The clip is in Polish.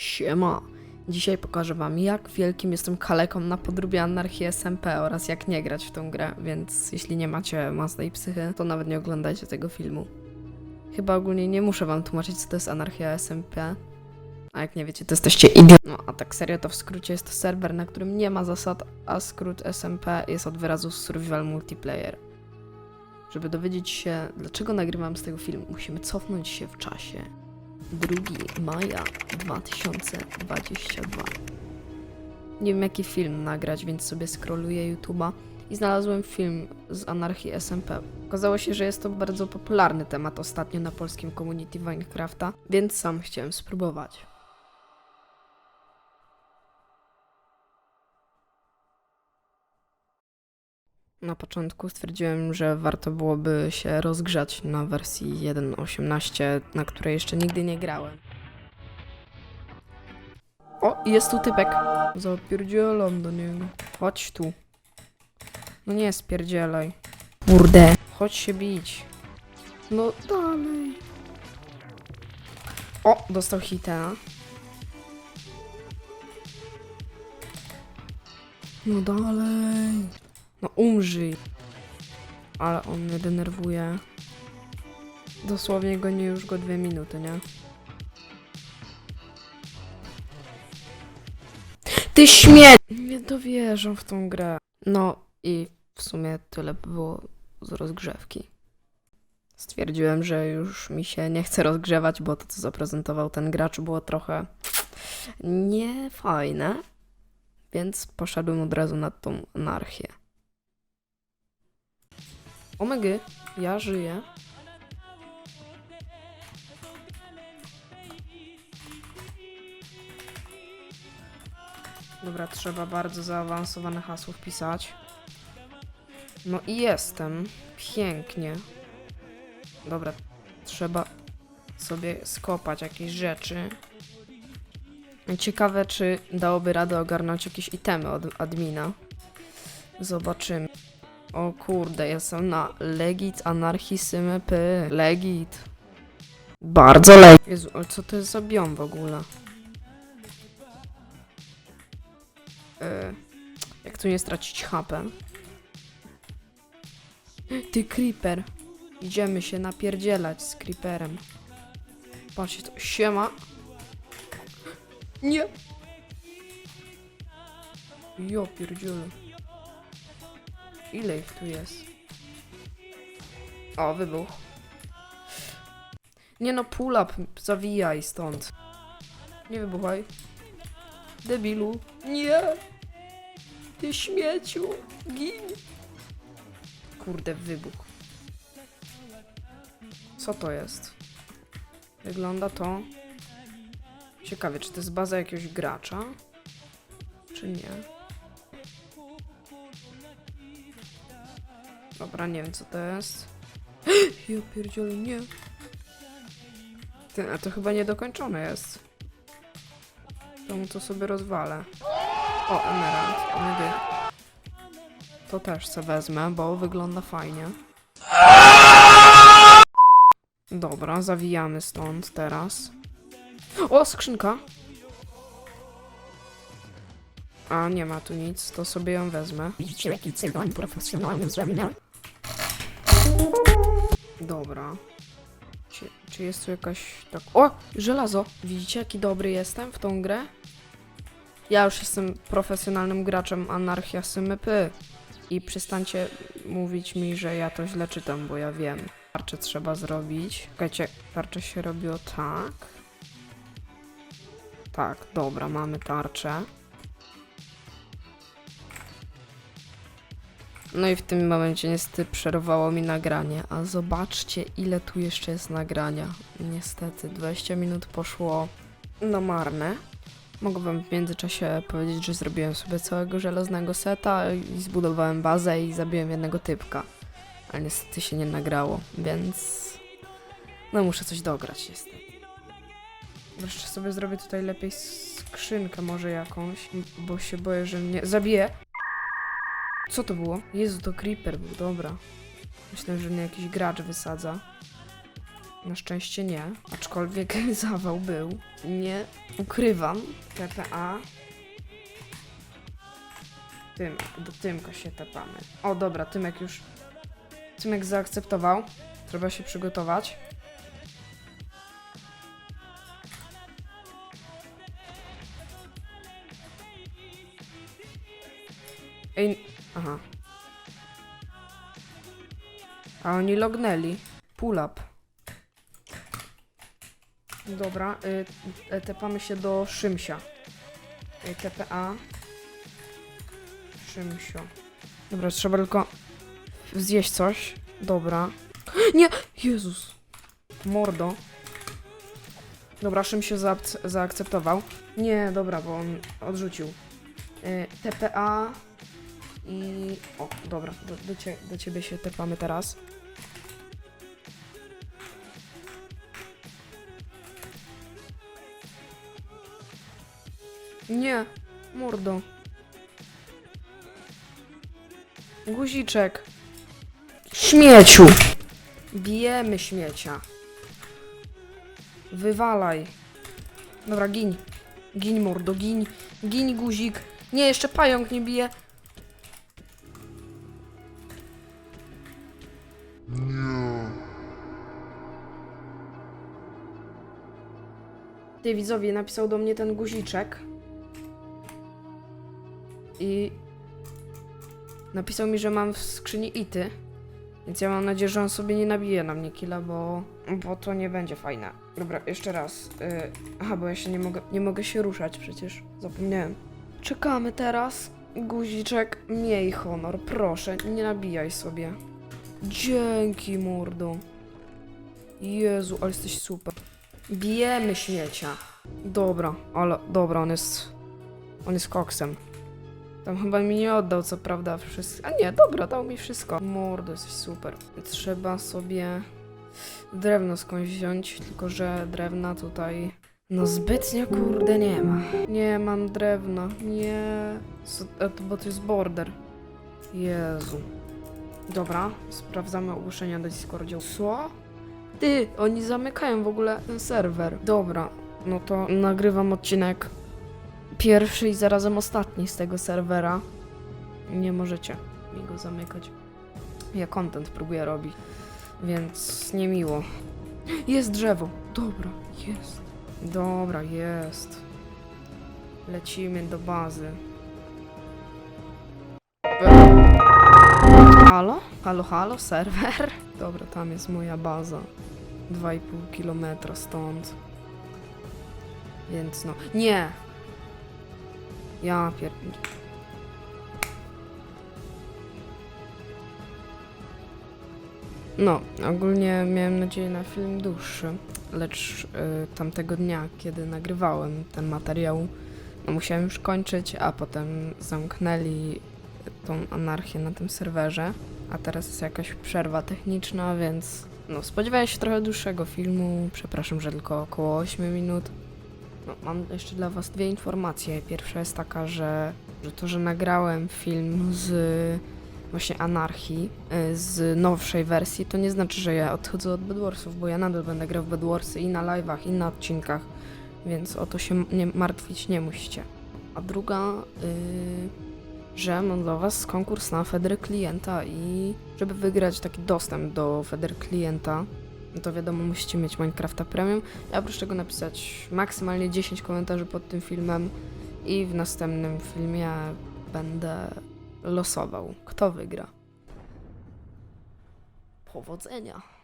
Siema! Dzisiaj pokażę wam, jak wielkim jestem kaleką na podróbie anarchii SMP oraz jak nie grać w tą grę, więc jeśli nie macie masnej psychy, to nawet nie oglądajcie tego filmu. Chyba ogólnie nie muszę wam tłumaczyć, co to jest anarchia SMP. A jak nie wiecie, to jesteście idiot. No a tak serio, to w skrócie jest to serwer, na którym nie ma zasad, a skrót SMP jest od wyrazu Survival Multiplayer. Żeby dowiedzieć się, dlaczego nagrywam z tego filmu, musimy cofnąć się w czasie. 2 maja 2022. Nie wiem jaki film nagrać, więc sobie scrolluję YouTube'a i znalazłem film z anarchii SMP. Okazało się, że jest to bardzo popularny temat ostatnio na polskim community Minecrafta, więc sam chciałem spróbować. Na początku stwierdziłem, że warto byłoby się rozgrzać na wersji 1.18, na której jeszcze nigdy nie grałem. O, jest tu typek. Zapierdzielam do niego. Chodź tu. No nie spierdzielaj. Kurde. Chodź się bić. No dalej. O, dostał hita. No dalej. No umrzyj. Ale on mnie denerwuje. Dosłownie goni już go dwie minuty, nie? Ty śmieć! Nie dowierzam w tą grę. No i w sumie tyle by było z rozgrzewki. Stwierdziłem, że już mi się nie chce rozgrzewać, bo to, co zaprezentował ten gracz, było trochę niefajne. Więc poszedłem od razu na tą anarchię. Omega, ja żyję. Dobra, trzeba bardzo zaawansowane hasło wpisać. No i jestem. Pięknie. Dobra, trzeba sobie skopać jakieś rzeczy. Ciekawe, czy dałoby radę ogarnąć jakieś itemy od admina. Zobaczymy. O kurde, jestem na Legit Anarchismy P. Legit. Bardzo legit. Jezu, ale co to jest za biom w ogóle? E, jak tu nie stracić HP? Ty creeper. Idziemy się napierdzielać z creeperem. Patrzcie to. Siema. Nie. Jo pierdziele. Ile ich tu jest? O, wybuch. Nie no, pull up, zawijaj stąd. Nie wybuchaj. Debilu. Nie! Ty śmieciu! Gin! Kurde, wybuch. Co to jest? Wygląda to... Ciekawe, czy to jest baza jakiegoś gracza? Czy nie? Dobra, nie wiem co to jest. Ja pierdzielę, nie. Ty, a to chyba niedokończone jest. To mu to sobie rozwalę. O, emerald, omega. To też se wezmę, bo wygląda fajnie. Dobra, zawijamy stąd teraz. O, skrzynka! A, nie ma tu nic, to sobie ją wezmę. Widzicie, jaki cygon profesjonalny zrobił? Dobra. Czy, czy jest tu jakaś tak... O! Żelazo! Widzicie, jaki dobry jestem w tą grę? Ja już jestem profesjonalnym graczem Anarchia Symypy. I przestańcie mówić mi, że ja to źle czytam, bo ja wiem. Tarczę trzeba zrobić. Czekajcie, tarczę się robiło tak. Tak, dobra, mamy tarczę. No i w tym momencie niestety przerwało mi nagranie, a zobaczcie ile tu jeszcze jest nagrania. Niestety 20 minut poszło na marne. Mogę wam w międzyczasie powiedzieć, że zrobiłem sobie całego żelaznego seta i zbudowałem bazę i zabiłem jednego typka. Ale niestety się nie nagrało, więc... No muszę coś dograć niestety. Wreszcie sobie zrobię tutaj lepiej skrzynkę może jakąś, bo się boję, że mnie zabije. Co to było? Jezu, to creeper był, dobra. Myślę, że mnie jakiś gracz wysadza. Na szczęście nie, aczkolwiek zawał był. Nie ukrywam. TPA. Tymek, do Tymka się tepamy. O dobra, Tymek już... Tymek zaakceptował. Trzeba się przygotować. Ej, aha. A oni lognęli. Pull up. Dobra, y, y, tepamy się do Szymsia. Y, TPA. Szymsio. Dobra, trzeba tylko zjeść coś. Dobra. Nie! Jezus! Mordo. Dobra, Szymsio zaakc- zaakceptował. Nie, dobra, bo on odrzucił. Y, TPA i... O, dobra, do, do, cie, do ciebie się tepamy teraz. Nie, mordo. Guziczek. Śmieciu! Bijemy śmiecia. Wywalaj. Dobra, giń. Giń, mordo, giń. Giń, guzik. Nie, jeszcze pająk nie bije. Ty widzowie, napisał do mnie ten guziczek. I napisał mi, że mam w skrzyni ity. Więc ja mam nadzieję, że on sobie nie nabije na mnie killa, bo, bo to nie będzie fajne. Dobra, jeszcze raz. Yy, aha, bo ja się nie mogę, nie mogę się ruszać przecież. Zapomniałem. Czekamy teraz. Guziczek, miej honor, proszę, nie nabijaj sobie. Dzięki, mordo. Jezu, ale jesteś super. Bijemy śmiecia. Dobra, ale dobra, on jest. On jest koksem. Tam chyba mi nie oddał, co prawda, wszystko. A nie, dobra, dał mi wszystko. Mordo, jesteś super. Trzeba sobie drewno skądś wziąć, tylko że drewna tutaj. No zbytnio kurde nie ma. Nie mam drewna, nie. Co, e, to- bo to jest border. Jezu. Dobra, sprawdzamy ogłoszenia do Discordzie. Co? Ty, oni zamykają w ogóle ten serwer. Dobra, no to nagrywam odcinek pierwszy i zarazem ostatni z tego serwera. Nie możecie mi go zamykać. Ja content próbuję robić, więc niemiło. Jest drzewo. Dobra, jest. Dobra, jest. Lecimy do bazy. Halo? Halo, halo, serwer? Dobra, tam jest moja baza. 2,5 kilometra stąd. Więc no. Nie! Ja pier... No, ogólnie miałem nadzieję na film dłuższy, lecz y, tamtego dnia, kiedy nagrywałem ten materiał, no musiałem już kończyć, a potem zamknęli tą anarchię na tym serwerze, a teraz jest jakaś przerwa techniczna, więc no spodziewałem się trochę dłuższego filmu, przepraszam, że tylko około 8 minut. No, mam jeszcze dla Was dwie informacje. Pierwsza jest taka, że, że to, że nagrałem film z właśnie Anarchii, y, z nowszej wersji, to nie znaczy, że ja odchodzę od Bedwarsów, bo ja nadal będę grał w Bedwarsy i na live'ach, i na odcinkach, więc o to się nie martwić nie musicie. A druga, y, że mam dla Was konkurs na Feder Klienta i żeby wygrać taki dostęp do Feder Klienta, no to wiadomo, musicie mieć Minecrafta Premium. Ja oprócz tego napisać maksymalnie 10 komentarzy pod tym filmem i w następnym filmie będę losował, kto wygra. Powodzenia!